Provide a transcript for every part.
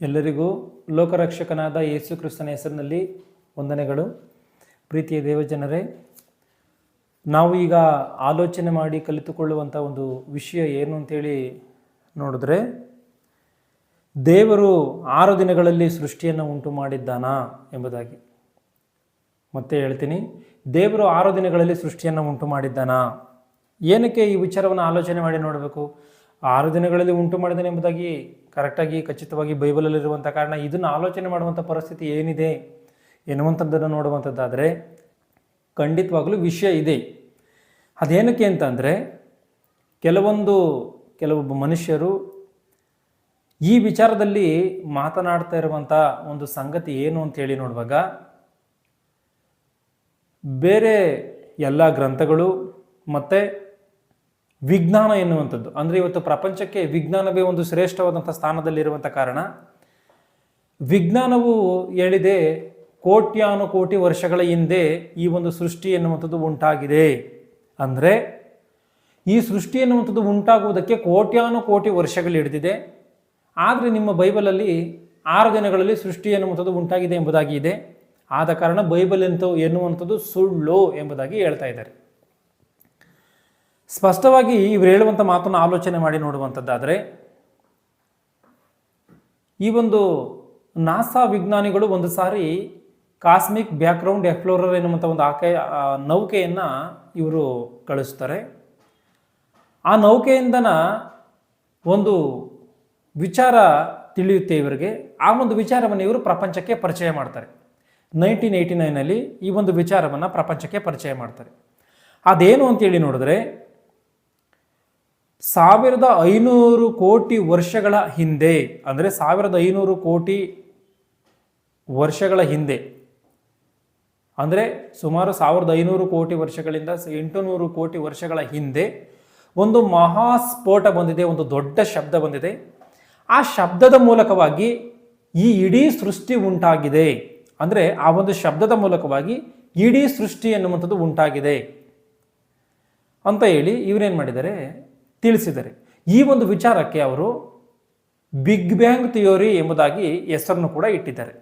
ಎಲ್ಲರಿಗೂ ಲೋಕರಕ್ಷಕನಾದ ಯೇಸು ಕ್ರಿಸ್ತನ ಹೆಸರಿನಲ್ಲಿ ವಂದನೆಗಳು. ಪ್ರೀತಿಯ ದೇವಜನರೇ, ನಾವು ಈಗ ಆಲೋಚನೆ ಮಾಡಿ ಕಲಿತುಕೊಳ್ಳುವಂಥ ಒಂದು ವಿಷಯ ಏನು ಅಂತೇಳಿ ನೋಡಿದ್ರೆ, ದೇವರು ಆರು ದಿನಗಳಲ್ಲಿ ಸೃಷ್ಟಿಯನ್ನು ಉಂಟು ಮಾಡಿದ್ದಾನಾ ಎಂಬುದಾಗಿ. ಮತ್ತೆ ಹೇಳ್ತೀನಿ, ದೇವರು ಆರು ದಿನಗಳಲ್ಲಿ ಸೃಷ್ಟಿಯನ್ನು ಉಂಟು ಮಾಡಿದ್ದಾನಾ? ಏನಕ್ಕೆ ಈ ವಿಚಾರವನ್ನು ಆಲೋಚನೆ ಮಾಡಿ ನೋಡಬೇಕು? ಆರು ದಿನಗಳಲ್ಲಿ ಉಂಟು ಮಾಡಿದ್ದಾನೆ ಎಂಬುದಾಗಿ ಕರೆಕ್ಟಾಗಿ ಖಚಿತವಾಗಿ ಬೈಬಲಲ್ಲಿರುವಂಥ ಕಾರಣ, ಇದನ್ನು ಆಲೋಚನೆ ಮಾಡುವಂಥ ಪರಿಸ್ಥಿತಿ ಏನಿದೆ ಎನ್ನುವಂಥದ್ದನ್ನು ನೋಡುವಂಥದ್ದಾದರೆ ಖಂಡಿತವಾಗಲೂ ವಿಷಯ ಇದೆ. ಅದೇನಕ್ಕೆ ಅಂತಂದರೆ, ಕೆಲವೊಂದು ಕೆಲವೊಬ್ಬ ಮನುಷ್ಯರು ಈ ವಿಚಾರದಲ್ಲಿ ಮಾತನಾಡ್ತಾ ಇರುವಂಥ ಒಂದು ಸಂಗತಿ ಏನು ಅಂತೇಳಿ ನೋಡುವಾಗ, ಬೇರೆ ಎಲ್ಲ ಗ್ರಂಥಗಳು ಮತ್ತು ವಿಜ್ಞಾನ ಎನ್ನುವಂಥದ್ದು. ಅಂದರೆ ಇವತ್ತು ಪ್ರಪಂಚಕ್ಕೆ ವಿಜ್ಞಾನವೇ ಒಂದು ಶ್ರೇಷ್ಠವಾದಂಥ ಸ್ಥಾನದಲ್ಲಿರುವಂಥ ಕಾರಣ. ವಿಜ್ಞಾನವು ಹೇಳಿದೆ ಕೋಟ್ಯಾನು ಕೋಟಿ ವರ್ಷಗಳ ಹಿಂದೆ ಈ ಒಂದು ಸೃಷ್ಟಿ ಎನ್ನುವಂಥದ್ದು ಉಂಟಾಗಿದೆ. ಅಂದರೆ ಈ ಸೃಷ್ಟಿ ಎನ್ನುವಂಥದ್ದು ಉಂಟಾಗುವುದಕ್ಕೆ ಕೋಟ್ಯಾನು ಕೋಟಿ ವರ್ಷಗಳು ಹಿಡಿದಿದೆ. ಆದರೆ ನಿಮ್ಮ ಬೈಬಲಲ್ಲಿ ಆರು ದಿನಗಳಲ್ಲಿ ಸೃಷ್ಟಿ ಎನ್ನುವಂಥದ್ದು ಉಂಟಾಗಿದೆ ಎಂಬುದಾಗಿ ಇದೆ. ಆದ ಕಾರಣ ಬೈಬಲ್ ಎಂತ ಎನ್ನುವಂಥದ್ದು ಸುಳ್ಳು ಎಂಬುದಾಗಿ ಹೇಳ್ತಾ ಇದ್ದಾರೆ. ಸ್ಪಷ್ಟವಾಗಿ ಇವರು ಹೇಳುವಂಥ ಮಾತನ್ನು ಆಲೋಚನೆ ಮಾಡಿ ನೋಡುವಂಥದ್ದಾದರೆ, ಈ ಒಂದು ನಾಸಾ ವಿಜ್ಞಾನಿಗಳು ಒಂದು ಸಾರಿ ಕಾಸ್ಮಿಕ್ ಬ್ಯಾಕ್ಗ್ರೌಂಡ್ ಎಕ್ಸ್ಪ್ಲೋರರ್ ಎನ್ನುವಂಥ ಒಂದು ಆಕೆ ನೌಕೆಯನ್ನು ಇವರು ಕಳಿಸ್ತಾರೆ. ಆ ನೌಕೆಯಿಂದನ ಒಂದು ವಿಚಾರ ತಿಳಿಯುತ್ತೆ ಇವರಿಗೆ. ಆ ಒಂದು ವಿಚಾರವನ್ನು ಇವರು ಪ್ರಪಂಚಕ್ಕೆ ಪರಿಚಯ ಮಾಡ್ತಾರೆ. ನೈನ್ಟೀನ್ ಏಯ್ಟಿ ನೈನಲ್ಲಿ ಈ ಒಂದು ವಿಚಾರವನ್ನು ಪ್ರಪಂಚಕ್ಕೆ ಪರಿಚಯ ಮಾಡ್ತಾರೆ. ಅದೇನು ಅಂತೇಳಿ ನೋಡಿದ್ರೆ ಸಾವಿರದ ಐನೂರು ಕೋಟಿ ವರ್ಷಗಳ ಹಿಂದೆ, ಅಂದರೆ ಸಾವಿರದ ಐನೂರು ಕೋಟಿ ವರ್ಷಗಳ ಹಿಂದೆ, ಅಂದರೆ ಸುಮಾರು ಸಾವಿರದ ಐನೂರು ಕೋಟಿ ವರ್ಷಗಳಿಂದ ಎಂಟುನೂರು ಕೋಟಿ ವರ್ಷಗಳ ಹಿಂದೆ ಒಂದು ಮಹಾಸ್ಫೋಟ ಬಂದಿದೆ, ಒಂದು ದೊಡ್ಡ ಶಬ್ದ ಬಂದಿದೆ. ಆ ಶಬ್ದದ ಮೂಲಕವಾಗಿ ಈ ಇಡೀ ಸೃಷ್ಟಿ ಉಂಟಾಗಿದೆ. ಅಂದರೆ ಆ ಒಂದು ಶಬ್ದದ ಮೂಲಕವಾಗಿ ಇಡೀ ಸೃಷ್ಟಿ ಎನ್ನುವಂಥದ್ದು ಉಂಟಾಗಿದೆ. ಅಂತ ಹೇಳಿ ಇವರೇನು ಮಾಡಿದ್ದಾರೆ? ತಿಳಿಸಿದ್ದಾರೆ ಈ ಒಂದು ವಿಚಾರಕ್ಕೆ ಅವರು ಬಿಗ್ ಬ್ಯಾಂಗ್ ಥಿಯೋರಿ ಎಂಬುದಾಗಿ ಹೆಸರನ್ನು ಕೂಡ ಇಟ್ಟಿದ್ದಾರೆ.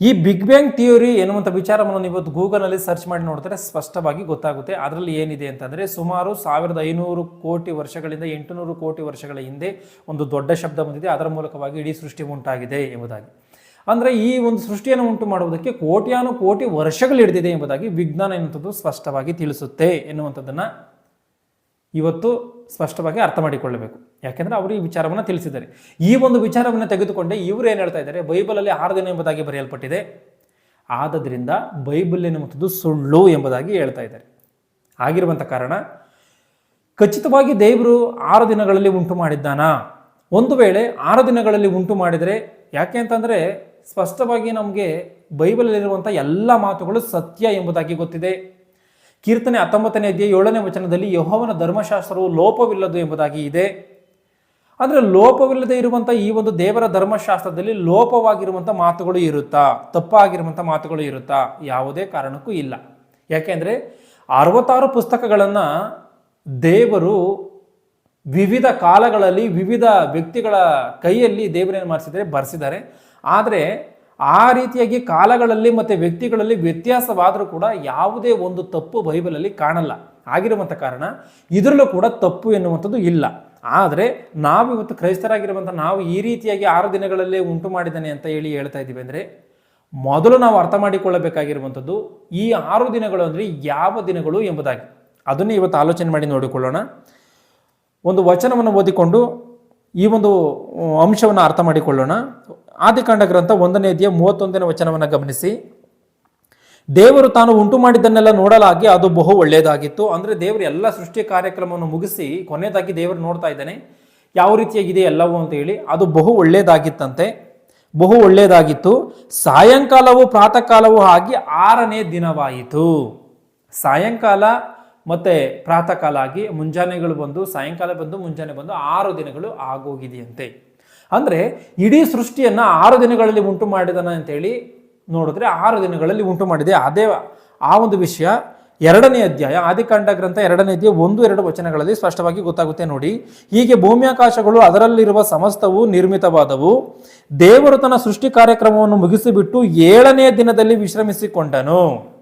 ಈ ಬಿಗ್ ಬ್ಯಾಂಗ್ ಥಿಯೋರಿ ಎನ್ನುವಂಥ ವಿಚಾರವನ್ನು ಇವತ್ತು ಗೂಗಲ್ನಲ್ಲಿ ಸರ್ಚ್ ಮಾಡಿ ನೋಡಿದ್ರೆ ಸ್ಪಷ್ಟವಾಗಿ ಗೊತ್ತಾಗುತ್ತೆ. ಅದರಲ್ಲಿ ಏನಿದೆ ಅಂತಂದರೆ ಸುಮಾರು ಸಾವಿರದ ಐನೂರು ಕೋಟಿ ವರ್ಷಗಳಿಂದ ಎಂಟುನೂರು ಕೋಟಿ ವರ್ಷಗಳ ಹಿಂದೆ ಒಂದು ದೊಡ್ಡ ಶಬ್ದ ಬಂದಿದೆ. ಅದರ ಮೂಲಕವಾಗಿ ಇಡೀ ಸೃಷ್ಟಿ ಉಂಟಾಗಿದೆ ಎಂಬುದಾಗಿ. ಅಂದರೆ ಈ ಒಂದು ಸೃಷ್ಟಿಯನ್ನು ಉಂಟು ಮಾಡುವುದಕ್ಕೆ ಕೋಟ್ಯಾನು ಕೋಟಿ ವರ್ಷಗಳು ಹಿಡಿದಿದೆ ಎಂಬುದಾಗಿ ವಿಜ್ಞಾನ ಎನ್ನುವಂಥದ್ದು ಸ್ಪಷ್ಟವಾಗಿ ತಿಳಿಸುತ್ತೆ ಎನ್ನುವಂಥದ್ದನ್ನು ಇವತ್ತು ಸ್ಪಷ್ಟವಾಗಿ ಅರ್ಥ ಮಾಡಿಕೊಳ್ಳಬೇಕು. ಯಾಕೆಂದರೆ ಅವರು ಈ ವಿಚಾರವನ್ನು ತಿಳಿಸಿದ್ದಾರೆ. ಈ ಒಂದು ವಿಚಾರವನ್ನು ತೆಗೆದುಕೊಂಡೇ ಇವರು ಏನು ಹೇಳ್ತಾ ಇದ್ದಾರೆ? ಬೈಬಲಲ್ಲಿ ಆರು ದಿನ ಎಂಬುದಾಗಿ ಬರೆಯಲ್ಪಟ್ಟಿದೆ. ಆದ್ದರಿಂದ ಬೈಬಲ್ ಎನ್ನುವಂಥದ್ದು ಸುಳ್ಳು ಎಂಬುದಾಗಿ ಹೇಳ್ತಾ ಇದ್ದಾರೆ. ಆಗಿರುವಂಥ ಕಾರಣ, ಖಚಿತವಾಗಿ ದೇವರು ಆರು ದಿನಗಳಲ್ಲಿ ಉಂಟು ಮಾಡಿದ್ದಾನಾ? ಒಂದು ವೇಳೆ ಆರು ದಿನಗಳಲ್ಲಿ ಉಂಟು ಮಾಡಿದರೆ ಯಾಕೆ ಅಂತಂದರೆ ಸ್ಪಷ್ಟವಾಗಿ ನಮಗೆ ಬೈಬಲಲ್ಲಿರುವಂಥ ಎಲ್ಲ ಮಾತುಗಳು ಸತ್ಯ ಎಂಬುದಾಗಿ ಗೊತ್ತಿದೆ. ಕೀರ್ತನೆ ಹತ್ತೊಂಬತ್ತನೇ ಅಧ್ಯಾಯ ಏಳನೇ ವಚನದಲ್ಲಿ ಯಹೋವನ ಧರ್ಮಶಾಸ್ತ್ರವು ಲೋಪವಿಲ್ಲದು ಎಂಬುದಾಗಿ ಇದೆ. ಅಂದರೆ ಲೋಪವಿಲ್ಲದೆ ಇರುವಂಥ ಈ ಒಂದು ದೇವರ ಧರ್ಮಶಾಸ್ತ್ರದಲ್ಲಿ ಲೋಪವಾಗಿರುವಂಥ ಮಾತುಗಳು ಇರುತ್ತಾ? ತಪ್ಪಾಗಿರುವಂಥ ಮಾತುಗಳು ಇರುತ್ತಾ? ಯಾವುದೇ ಕಾರಣಕ್ಕೂ ಇಲ್ಲ. ಯಾಕೆಂದರೆ ಅರವತ್ತಾರು ಪುಸ್ತಕಗಳನ್ನು ದೇವರು ವಿವಿಧ ಕಾಲಗಳಲ್ಲಿ ವಿವಿಧ ವ್ಯಕ್ತಿಗಳ ಕೈಯಲ್ಲಿ ದೇವರೇನು ಮಾಡಿಸಿದರೆ, ಬರೆಸಿದ್ದಾರೆ. ಆದರೆ ಆ ರೀತಿಯಾಗಿ ಕಾಲಗಳಲ್ಲಿ ಮತ್ತು ವ್ಯಕ್ತಿಗಳಲ್ಲಿ ವ್ಯತ್ಯಾಸವಾದರೂ ಕೂಡ ಯಾವುದೇ ಒಂದು ತಪ್ಪು ಬೈಬಲಲ್ಲಿ ಕಾಣಲ್ಲ. ಆಗಿರುವಂಥ ಕಾರಣ ಇದರಲ್ಲೂ ಕೂಡ ತಪ್ಪು ಎನ್ನುವಂಥದ್ದು ಇಲ್ಲ. ಆದರೆ ನಾವಿವತ್ತು ಕ್ರೈಸ್ತರಾಗಿರುವಂಥ ನಾವು ಈ ರೀತಿಯಾಗಿ ಆರು ದಿನಗಳಲ್ಲೇ ಉಂಟು ಮಾಡಿದ್ದಾನೆ ಅಂತ ಹೇಳಿ ಹೇಳ್ತಾ ಇದ್ದೀವಿ ಅಂದರೆ ಮೊದಲು ನಾವು ಅರ್ಥ ಮಾಡಿಕೊಳ್ಳಬೇಕಾಗಿರುವಂಥದ್ದು ಈ ಆರು ದಿನಗಳು ಅಂದರೆ ಯಾವ ದಿನಗಳು ಎಂಬುದಾಗಿ. ಅದನ್ನೇ ಇವತ್ತು ಆಲೋಚನೆ ಮಾಡಿ ನೋಡಿಕೊಳ್ಳೋಣ. ಒಂದು ವಚನವನ್ನು ಓದಿಕೊಂಡು ಈ ಒಂದು ಅಂಶವನ್ನು ಅರ್ಥ ಮಾಡಿಕೊಳ್ಳೋಣ. ಆದಿಕಾಂಡ ಗ್ರಂಥ ಒಂದನೇ ಅಧ್ಯಾಯ ಮೂವತ್ತೊಂದನೇ ವಚನವನ್ನು ಗಮನಿಸಿ. ದೇವರು ತಾನು ಉಂಟು ಮಾಡಿದ್ದನ್ನೆಲ್ಲ ನೋಡಲಾಗಿ ಅದು ಬಹು ಒಳ್ಳೆಯದಾಗಿತ್ತು. ಅಂದರೆ ದೇವರು ಎಲ್ಲ ಸೃಷ್ಟಿ ಕಾರ್ಯಕ್ರಮವನ್ನು ಮುಗಿಸಿ ಕೊನೆಯದಾಗಿ ದೇವರು ನೋಡ್ತಾ ಇದ್ದಾನೆ. ಯಾವ ರೀತಿಯಾಗಿದೆ ಎಲ್ಲವೂ ಅಂತ ಹೇಳಿ ಅದು ಬಹು ಒಳ್ಳೆಯದಾಗಿತ್ತಂತೆ. ಬಹು ಒಳ್ಳೆಯದಾಗಿತ್ತು. ಸಾಯಂಕಾಲವು ಪ್ರಾತಃ ಕಾಲವೂ ಆಗಿ ಆರನೇ ದಿನವಾಯಿತು. ಸಾಯಂಕಾಲ ಮತ್ತೆ ಪ್ರಾತಃ ಕಾಲ ಆಗಿ ಮುಂಜಾನೆಗಳು ಬಂದು, ಸಾಯಂಕಾಲ ಬಂದು ಮುಂಜಾನೆ ಬಂದು ಆರು ದಿನಗಳು ಆಗೋಗಿದೆಯಂತೆ. ಅಂದರೆ ಇಡೀ ಸೃಷ್ಟಿಯನ್ನು ಆರು ದಿನಗಳಲ್ಲಿ ಉಂಟು ಮಾಡಿದನ ಅಂತೇಳಿ ನೋಡಿದ್ರೆ ಆರು ದಿನಗಳಲ್ಲಿ ಉಂಟು ಮಾಡಿದೆ. ಅದೇ ಆ ಒಂದು ವಿಷಯ ಎರಡನೇ ಅಧ್ಯಾಯ, ಆದಿಕಾಂಡ ಗ್ರಂಥ ಎರಡನೇ ಅಧ್ಯಾಯ ಒಂದು, ಎರಡು ವಚನಗಳಲ್ಲಿ ಸ್ಪಷ್ಟವಾಗಿ ಗೊತ್ತಾಗುತ್ತೆ ನೋಡಿ. ಹೀಗೆ ಭೂಮ್ಯಾಕಾಶಗಳು ಅದರಲ್ಲಿರುವ ಸಮಸ್ತವು ನಿರ್ಮಿತವಾದವು. ದೇವರು ತನ್ನ ಸೃಷ್ಟಿ ಕಾರ್ಯಕ್ರಮವನ್ನು ಮುಗಿಸಿಬಿಟ್ಟು ಏಳನೇ ದಿನದಲ್ಲಿ ವಿಶ್ರಮಿಸಿಕೊಂಡನು.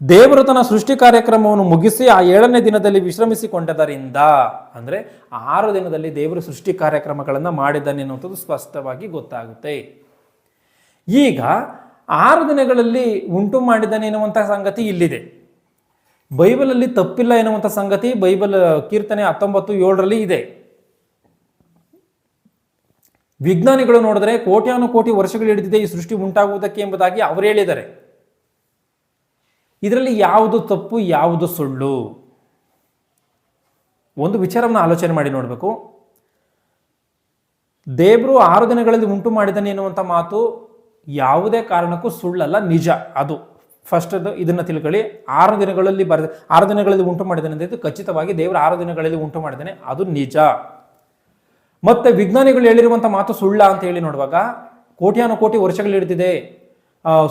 ದೇವರು ತನ್ನ ಸೃಷ್ಟಿ ಕಾರ್ಯಕ್ರಮವನ್ನು ಮುಗಿಸಿ ಆ ಏಳನೇ ದಿನದಲ್ಲಿ ವಿಶ್ರಮಿಸಿಕೊಂಡದರಿಂದ, ಅಂದ್ರೆ ಆರು ದಿನದಲ್ಲಿ ದೇವರು ಸೃಷ್ಟಿ ಕಾರ್ಯಕ್ರಮಗಳನ್ನು ಮಾಡಿದ್ದಾನೆ ಅನ್ನುವಂಥದ್ದು ಸ್ಪಷ್ಟವಾಗಿ ಗೊತ್ತಾಗುತ್ತೆ. ಈಗ ಆರು ದಿನಗಳಲ್ಲಿ ಉಂಟು ಮಾಡಿದ್ದಾನೆ ಎನ್ನುವಂಥ ಸಂಗತಿ ಇಲ್ಲಿದೆ. ಬೈಬಲಲ್ಲಿ ತಪ್ಪಿಲ್ಲ ಎನ್ನುವಂಥ ಸಂಗತಿ ಬೈಬಲ್ ಕೀರ್ತನೆ ಹತ್ತೊಂಬತ್ತು ಏಳರಲ್ಲಿ ಇದೆ. ವಿಜ್ಞಾನಿಗಳು ನೋಡಿದ್ರೆ ಕೋಟ್ಯಾನು ಕೋಟಿ ವರ್ಷಗಳು ಹಿಡಿದಿದೆ ಈ ಸೃಷ್ಟಿ ಉಂಟಾಗುವುದಕ್ಕೆ ಎಂಬುದಾಗಿ ಅವರು ಹೇಳಿದ್ದಾರೆ. ಇದರಲ್ಲಿ ಯಾವುದು ತಪ್ಪು, ಯಾವುದು ಸುಳ್ಳು? ಒಂದು ವಿಚಾರವನ್ನು ಆಲೋಚನೆ ಮಾಡಿ ನೋಡಬೇಕು. ದೇವರು ಆರು ದಿನಗಳಲ್ಲಿ ಉಂಟು ಮಾಡಿದ್ದಾನೆ ಎನ್ನುವಂಥ ಮಾತು ಯಾವುದೇ ಕಾರಣಕ್ಕೂ ಸುಳ್ಳಲ್ಲ, ನಿಜ ಅದು. ಫಸ್ಟ್ ಇದನ್ನ ತಿಳ್ಕೊಳ್ಳಿ. ಆರು ದಿನಗಳಲ್ಲಿ ಬರೆದ, ಆರು ದಿನಗಳಲ್ಲಿ ಉಂಟು ಮಾಡಿದ್ದಾನೆ ಅಂತ ಖಚಿತವಾಗಿ ದೇವರು ಆರು ದಿನಗಳಲ್ಲಿ ಉಂಟು ಮಾಡಿದ್ದಾನೆ, ಅದು ನಿಜ. ಮತ್ತೆ ವಿಜ್ಞಾನಿಗಳು ಹೇಳಿರುವಂಥ ಮಾತು ಸುಳ್ಳ ಅಂತ ಹೇಳಿ ನೋಡುವಾಗ ಕೋಟ್ಯಾನು ಕೋಟಿ ವರ್ಷಗಳು ಹಿಡಿದಿದೆ.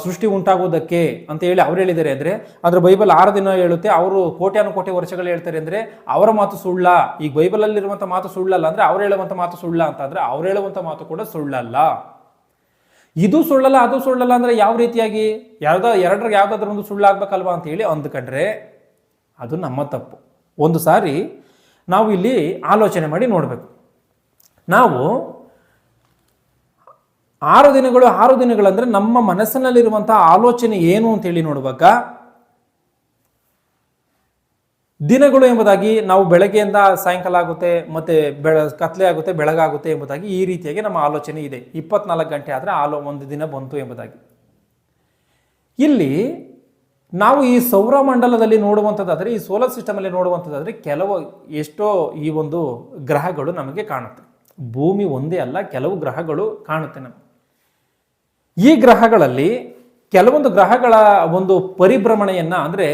ಸೃಷ್ಟಿ ಉಂಟಾಗುವುದಕ್ಕೆ ಅಂತ ಹೇಳಿ ಅವ್ರು ಹೇಳಿದ್ದಾರೆ ಅಂದರೆ, ಅದರ ಬೈಬಲ್ ಆರು ದಿನ ಹೇಳುತ್ತೆ, ಅವರು ಕೋಟ್ಯಾನು ಕೋಟಿ ವರ್ಷಗಳು ಹೇಳ್ತಾರೆ ಅಂದರೆ, ಅವರ ಮಾತು ಸುಳ್ಳ, ಈಗ ಬೈಬಲಲ್ಲಿರುವಂಥ ಮಾತು ಸುಳ್ಳಲ್ಲ ಅಂದರೆ ಅವ್ರು ಹೇಳುವಂಥ ಮಾತು ಸುಳ್ಳ ಅಂತಂದರೆ ಅವ್ರು ಹೇಳುವಂಥ ಮಾತು ಕೂಡ ಸುಳ್ಳಲ್ಲ. ಇದು ಸುಳ್ಳಲ್ಲ, ಅದು ಸುಳ್ಳಲ್ಲ ಅಂದರೆ ಯಾವ ರೀತಿಯಾಗಿ? ಯಾವುದೋ, ಎರಡರಿಗೆ ಯಾವುದಾದ್ರೂ ಒಂದು ಸುಳ್ಳಾಗಬೇಕಲ್ವಾ ಅಂತ ಹೇಳಿ ಅಂದ್ಕೊಂಡ್ರೆ ಅದು ನಮ್ಮ ತಪ್ಪು. ಒಂದು ಸಾರಿ ನಾವು ಇಲ್ಲಿ ಆಲೋಚನೆ ಮಾಡಿ ನೋಡಬೇಕು. ನಾವು ಆರು ದಿನಗಳು, ಆರು ದಿನಗಳಂದ್ರೆ ನಮ್ಮ ಮನಸ್ಸಿನಲ್ಲಿರುವಂಥ ಆಲೋಚನೆ ಏನು ಅಂತ ಹೇಳಿ ನೋಡುವಾಗ, ದಿನಗಳು ಎಂಬುದಾಗಿ ನಾವು ಬೆಳಗ್ಗೆಯಿಂದ ಸಾಯಂಕಾಲ ಆಗುತ್ತೆ, ಮತ್ತೆ ಬೆಳ, ಕತ್ಲೆ ಆಗುತ್ತೆ ಬೆಳಗಾಗುತ್ತೆ ಎಂಬುದಾಗಿ ಈ ರೀತಿಯಾಗಿ ನಮ್ಮ ಆಲೋಚನೆ ಇದೆ. ಇಪ್ಪತ್ನಾಲ್ಕು ಗಂಟೆ ಆದರೆ ಆಲೋ, ಒಂದು ದಿನ ಬಂತು ಎಂಬುದಾಗಿ. ಇಲ್ಲಿ ನಾವು ಈ ಸೌರಮಂಡಲದಲ್ಲಿ ನೋಡುವಂಥದ್ದಾದರೆ, ಈ ಸೋಲಾರ್ ಸಿಸ್ಟಮಲ್ಲಿ ನೋಡುವಂಥದ್ದಾದರೆ ಕೆಲವು ಎಷ್ಟೋ ಈ ಒಂದು ಗ್ರಹಗಳು ನಮಗೆ ಕಾಣುತ್ತೆ. ಭೂಮಿ ಒಂದೇ ಅಲ್ಲ, ಕೆಲವು ಗ್ರಹಗಳು ಕಾಣುತ್ತೆ ನಮಗೆ. ಈ ಗ್ರಹಗಳಲ್ಲಿ ಕೆಲವೊಂದು ಗ್ರಹಗಳ ಒಂದು ಪರಿಭ್ರಮಣೆಯನ್ನ ಅಂದ್ರೆ